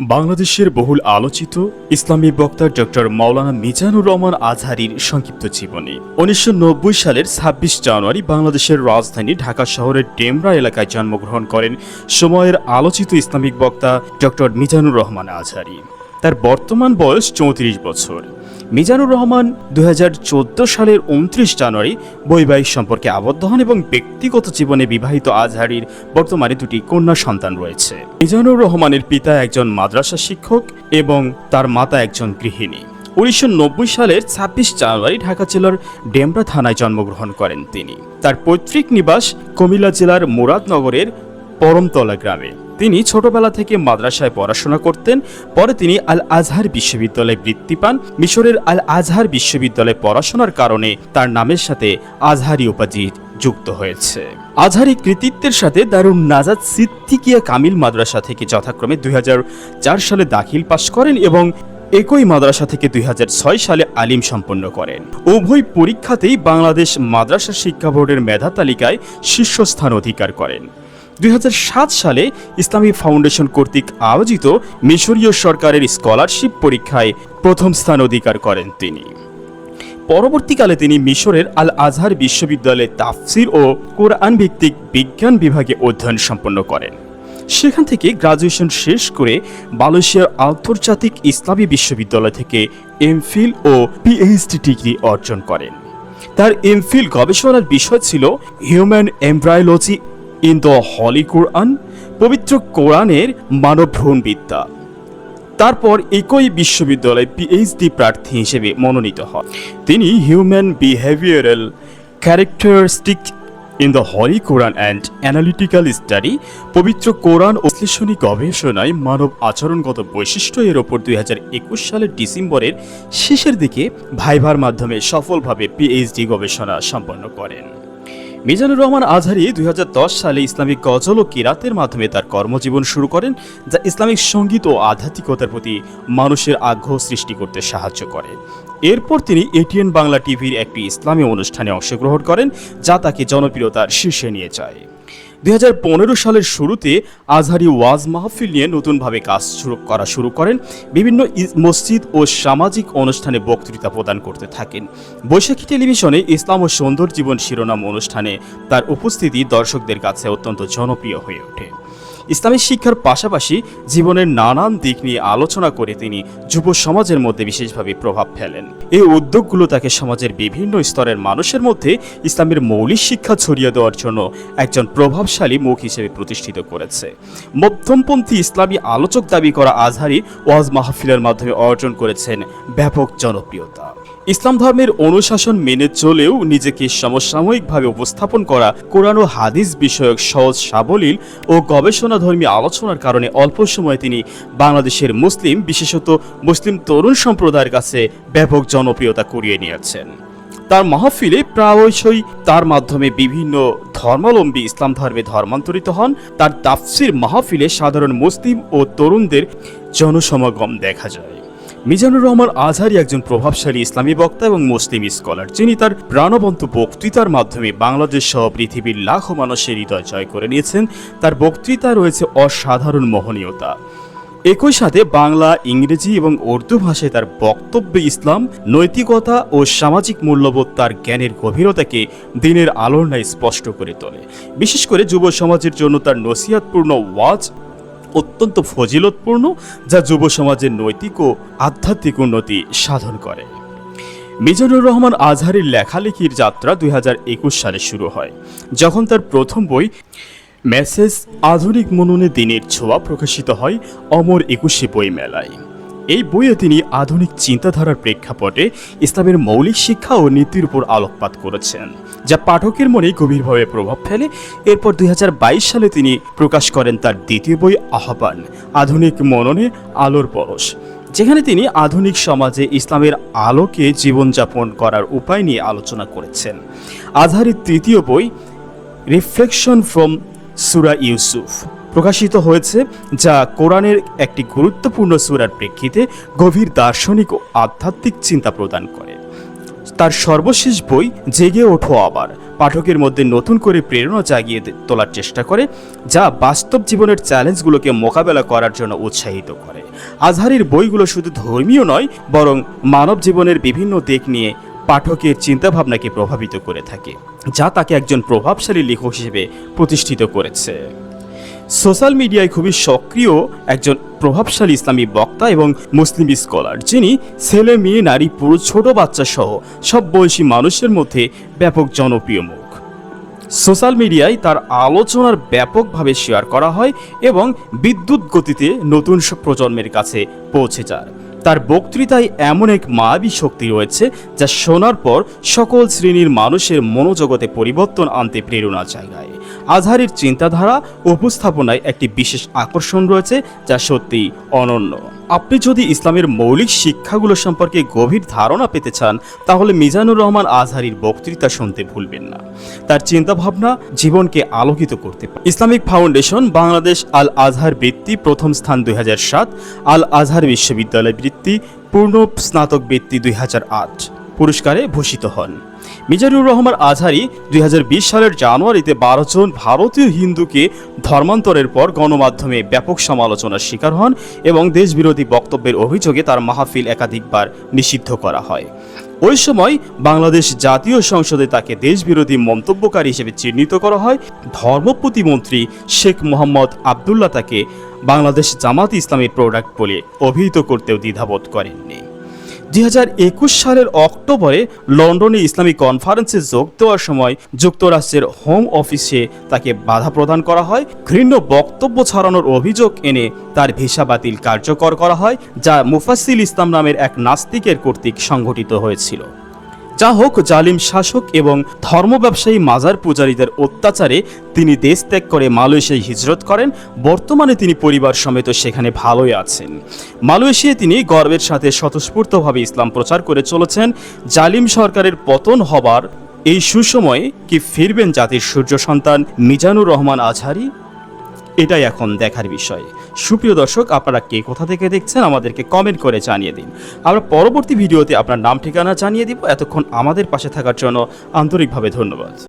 বাংলাদেশের বহুল আলোচিত ইসলামী বক্তা ডক্টর মাওলানা মিজানুর রহমান আজহারির সংক্ষিপ্ত জীবনী। উনিশশো নব্বই সালের ছাব্বিশ জানুয়ারি বাংলাদেশের রাজধানী ঢাকা শহরের ডেমরা এলাকায় জন্মগ্রহণ করেন। সময়ের আলোচিত ইসলামিক বক্তা ডক্টর মিজানুর রহমান আজহারি। তার বর্তমান বয়স চৌত্রিশ বছর। মিজানুর রহমান দু হাজার চোদ্দ সালের উনত্রিশ জানুয়ারি বৈবাহিক সম্পর্কে আবদ্ধ হন এবং ব্যক্তিগত জীবনে বিবাহিত আজহারির বর্তমানে দুটি কন্যা সন্তান রয়েছে। মিজানুর রহমানের পিতা একজন মাদ্রাসা শিক্ষক এবং তার মাতা একজন গৃহিণী। উনিশশো নব্বই সালের ছাব্বিশ জানুয়ারি ঢাকা জেলার ডেমরা থানায় জন্মগ্রহণ করেন তিনি। তার পৈতৃক নিবাস কুমিল্লা জেলার মুরাদনগরের পরমতলা গ্রামে। তিনি ছোটবেলা থেকে মাদ্রাসায় পড়াশোনা করতেন। পরে তিনি আল আজহার বিশ্ববিদ্যালয়ে বৃত্তি পান। মিশরের আল আজহার বিশ্ববিদ্যালয়ে পড়াশোনার কারণে তার নামের সাথে আজহারি উপাধি যুক্ত হয়েছে। আজহারি কৃতিত্বের সাথে দারুণ নাজাদ সিদ্দিকিয়া কামিল মাদ্রাসা থেকে যথাক্রমে দুই হাজার চার সালে দাখিল পাশ করেন এবং একই মাদ্রাসা থেকে দুই হাজার ছয় সালে আলিম সম্পন্ন করেন। উভয় পরীক্ষাতেই বাংলাদেশ মাদ্রাসা শিক্ষা বোর্ডের মেধা তালিকায় শীর্ষস্থান অধিকার করেন। দুই হাজার সাত সালে ইসলামী ফাউন্ডেশন কর্তৃক আয়োজিত মিশরীয় সরকারের স্কলারশিপ পরীক্ষায় প্রথম স্থান অধিকার করেন তিনি। পরবর্তীকালে তিনি মিশরের আল আজহার বিশ্ববিদ্যালয়ে তাফসির ও কোরআন ভিত্তিক বিজ্ঞান বিভাগে অধ্যয়ন সম্পন্ন করেন। সেখান থেকে গ্রাজুয়েশন শেষ করে মালয়েশিয়ার আন্তর্জাতিক ইসলামী বিশ্ববিদ্যালয় থেকে এমফিল ও পিএইচডি ডিগ্রি অর্জন করেন। তার এমফিল গবেষণার বিষয় ছিল human embryology in the holy Quran, পবিত্র কোরআনের মানব ভ্রূণবিদ্যা তারপর একই বিশ্ববিদ্যালয়ে পিএইচডি প্রার্থী হিসেবে মনোনীত হন। তিনি human behavioural characteristic in the holy Quran and analytical study পবিত্র কোরআন বিশ্লেষণী গবেষণায় মানব আচরণগত বৈশিষ্ট্য এর ওপর দুই হাজার একুশ সালের ডিসেম্বরের শেষের দিকে ভাইভার মাধ্যমে সফলভাবে পিএইচডি গবেষণা সম্পন্ন করেন। মিজানুর রহমান আজহারি দুই হাজার দশ সালে ইসলামিক গজল ও কিরাতের মাধ্যমে তার কর্মজীবন শুরু করেন, যা ইসলামিক সংগীত ও আধ্যাত্মিকতার প্রতি মানুষের আগ্রহ সৃষ্টি করতে সাহায্য করে। এরপর তিনি এটিএন বাংলা টিভির একটি ইসলামী অনুষ্ঠানে অংশগ্রহণ করেন, যা তাকে জনপ্রিয়তার শীর্ষে নিয়ে যায়। দুই হাজার পনেরো সালের শুরুতে আজহারি ওয়াজ মাহফিল নিয়ে নতুনভাবে কাজ শুরু করা শুরু করেন। বিভিন্ন মসজিদ ও সামাজিক অনুষ্ঠানে বক্তৃতা প্রদান করতে থাকেন। বৈশাখী টেলিভিশনে ইসলাম ও সৌন্দর্য জীবন শিরোনাম অনুষ্ঠানে তার উপস্থিতি দর্শকদের কাছে অত্যন্ত জনপ্রিয় হয়ে ওঠে। ইসলামী শিক্ষার পাশাপাশি জীবনের নানান দিক নিয়ে আলোচনা করে তিনি যুব সমাজের মধ্যে বিশেষভাবে প্রভাব ফেলেন। এই উদ্যোগগুলো তাকে সমাজের বিভিন্ন স্তরের মানুষের মধ্যে ইসলামের মৌলিক শিক্ষা ছড়িয়ে দেওয়ার জন্য একজন প্রভাবশালী মুখ হিসেবে প্রতিষ্ঠিত করেছে। মধ্যমপন্থী ইসলামী আলোচক দাবি করা আজহারি ওয়াজ মাহফিলের মাধ্যমে অর্জন করেছেন ব্যাপক জনপ্রিয়তা। ইসলাম ধর্মের অনুশাসন মেনে চলেও নিজেকে সমসাময়িকভাবে উপস্থাপন করা কোরআন ও হাদিস বিষয়ক সহজ সাবলীল ও গবেষণাধর্মী আলোচনার কারণে অল্প সময়ে তিনি বাংলাদেশের মুসলিম, বিশেষত মুসলিম তরুণ সম্প্রদায়ের কাছে ব্যাপক জনপ্রিয়তা কুড়িয়ে নিয়েছেন। তার মাহফিলে প্রায়শই তার মাধ্যমে বিভিন্ন ধর্মাবলম্বী ইসলাম ধর্মে ধর্মান্তরিত হন। তার তাফসির মাহফিলে সাধারণ মুসলিম ও তরুণদের জনসমাগম দেখা যায়। মিজানুর রহমান আজহারি একজন প্রভাবশালী ইসলামী বক্তা এবং মুসলিম স্কলার। যিনি তার প্রাণবন্ত বক্তৃতার মাধ্যমে বাংলাদেশ সহ পৃথিবীর লাখো মানুষের হৃদয় জয় করে নিয়েছেন। তার বক্তৃতা রয়েছে অসাধারণ মোহনীয়তা। একই সাথে বাংলা, ইংরেজি এবং উর্দু ভাষায় তার বক্তব্যে ইসলাম, নৈতিকতা ও সামাজিক মূল্যবোধ তার জ্ঞানের গভীরতাকে দিনের আলোর ন্যায় স্পষ্ট করে তোলে। বিশেষ করে যুব সমাজের জন্য তার নসিহাতপূর্ণ ওয়াজ অত্যন্ত ফজিলতপূর্ণ, যা যুব সমাজের নৈতিক ও আধ্যাত্মিক উন্নতি সাধন করে। মিজানুর রহমান আজহারের লেখালেখির যাত্রা দুই হাজার একুশ সালে শুরু হয়, যখন তার প্রথম বই, মেসেজ আধুনিক মননে দিনের ছোঁয়া প্রকাশিত হয় অমর একুশে বই মেলায় এই বইয়ে তিনি আধুনিক চিন্তাধারার প্রেক্ষাপটে ইসলামের মৌলিক শিক্ষা ও নীতির উপর আলোকপাত করেছেন, যা পাঠকের মনে গভীরভাবে প্রভাব ফেলে। এরপর দুই হাজার বাইশ সালে তিনি প্রকাশ করেন তার দ্বিতীয় বই, আহ্বান, আধুনিক মননে আলোর পরশ, যেখানে তিনি আধুনিক সমাজে ইসলামের আলোকে জীবনযাপন করার উপায় নিয়ে আলোচনা করেছেন। আজহারের তৃতীয় বই, রিফ্লেকশন ফ্রম সুরা ইউসুফ। প্রকাশিত হয়েছে, যা কোরআনের একটি গুরুত্বপূর্ণ সুরার প্রেক্ষিতে গভীর দার্শনিক ও আধ্যাত্মিক চিন্তা প্রদান করে। তার সর্বশেষ বই, জেগে ওঠো আবার পাঠকের মধ্যে নতুন করে প্রেরণা জাগিয়ে তোলার চেষ্টা করে, যা বাস্তব জীবনের চ্যালেঞ্জগুলোকে মোকাবেলা করার জন্য উৎসাহিত করে। আজহারির বইগুলো শুধু ধর্মীয় নয়, বরং মানব জীবনের বিভিন্ন দিক নিয়ে পাঠকের চিন্তাভাবনাকে প্রভাবিত করে থাকে, যা তাকে একজন প্রভাবশালী লেখক হিসেবে প্রতিষ্ঠিত করেছে। সোশ্যাল মিডিয়ায় খুবই সক্রিয় একজন প্রভাবশালী ইসলামী বক্তা এবং মুসলিম স্কলার, যিনি ছেলে, মেয়ে, নারী, পুরুষ, ছোট, বাচ্চা সহ সব বয়সী মানুষের মধ্যে ব্যাপক জনপ্রিয় মুখ। সোশ্যাল মিডিয়ায় তার আলোচনার ব্যাপকভাবে শেয়ার করা হয় এবং বিদ্যুৎ গতিতে নতুন প্রজন্মের কাছে পৌঁছে যায়। তার বক্তৃতায় এমন এক মায়াবী শক্তি রয়েছে যা শোনার পর সকল শ্রেণির মানুষের মনোজগতে পরিবর্তন আনতে প্রেরণা জায়গায়। আজহারের চিন্তাধারা উপস্থাপনায় একটি বিশেষ আকর্ষণ রয়েছে, যা সত্যি অনন্য। আপনি যদি ইসলামের মৌলিক শিক্ষাগুলো সম্পর্কে গভীর ধারণা পেতে চান, তাহলে মিজানুর রহমান আজহারির বক্তৃতা শুনতে ভুলবেন না। তার চিন্তাভাবনা জীবনকে আলোকিত করতে পারে। Islamic foundation Bangladesh Al Azhar বৃত্তি প্রথম স্থান দুই হাজার সাত, আল আজহার বিশ্ববিদ্যালয় বৃত্তি পূর্ণ স্নাতক বৃত্তি দুই হাজার আট। পুরস্কারে ভূষিত হন। মিজানুর রহমান আজহারি দুই হাজার বিশ সালের জানুয়ারিতে বারো জন ভারতীয় হিন্দুকে ধর্মান্তরের পর গণমাধ্যমে ব্যাপক সমালোচনার শিকার হন এবং দেশবিরোধী বক্তব্যের অভিযোগে তার মাহফিল একাধিকবার নিষিদ্ধ করা হয়। ওই সময় বাংলাদেশ জাতীয় সংসদে তাকে দেশবিরোধী মন্তব্যকারী হিসেবে চিহ্নিত করা হয়। ধর্ম প্রতিমন্ত্রী শেখ মোহাম্মদ আবদুল্লাহ তাকে বাংলাদেশ জামাত ইসলামী প্রোডাক্ট বলে অভিহিত করতেও দ্বিধাবোধ করেননি। দুই হাজার একুশ সালের অক্টোবরে লন্ডনে ইসলামী কনফারেন্সে যোগ দেওয়ার সময় যুক্তরাষ্ট্রের হোম অফিসে তাকে বাধা প্রদান করা হয়, ঘৃণ্য বক্তব্য ছড়ানোর অভিযোগ এনে তার ভিসা বাতিল কার্যকর করা হয়, যা মুফাসিল ইসলাম নামের এক নাস্তিকের কর্তৃক সংঘটিত হয়েছিল। যা হোক জালিম শাসক এবং ধর্ম ব্যবসায়ী মাজার পূজারীদের অত্যাচারে তিনি দেশ ত্যাগ করে মালয়েশিয়ায় হিজরত করেন। বর্তমানে তিনি পরিবার সমেত সেখানে ভালোই আছেন। মালয়েশিয়ায় তিনি গর্বের সাথে স্বতঃস্ফূর্তভাবে ইসলাম প্রচার করে চলেছেন। জালিম সরকারের পতন হবার এই সুসময়ে কি ফিরবেন জাতির সূর্য সন্তান মিজানুর রহমান আজহারি? এটাই এখন দেখার বিষয়। সুপ্রিয় দর্শক, আপনারা কে কোথা থেকে দেখছেন আমাদেরকে কমেন্ট করে জানিয়ে দিন। আমরা পরবর্তী ভিডিওতে আপনার নাম, ঠিকানা জানিয়ে দিব। এতক্ষণ আমাদের পাশে থাকার জন্য আন্তরিকভাবে ধন্যবাদ।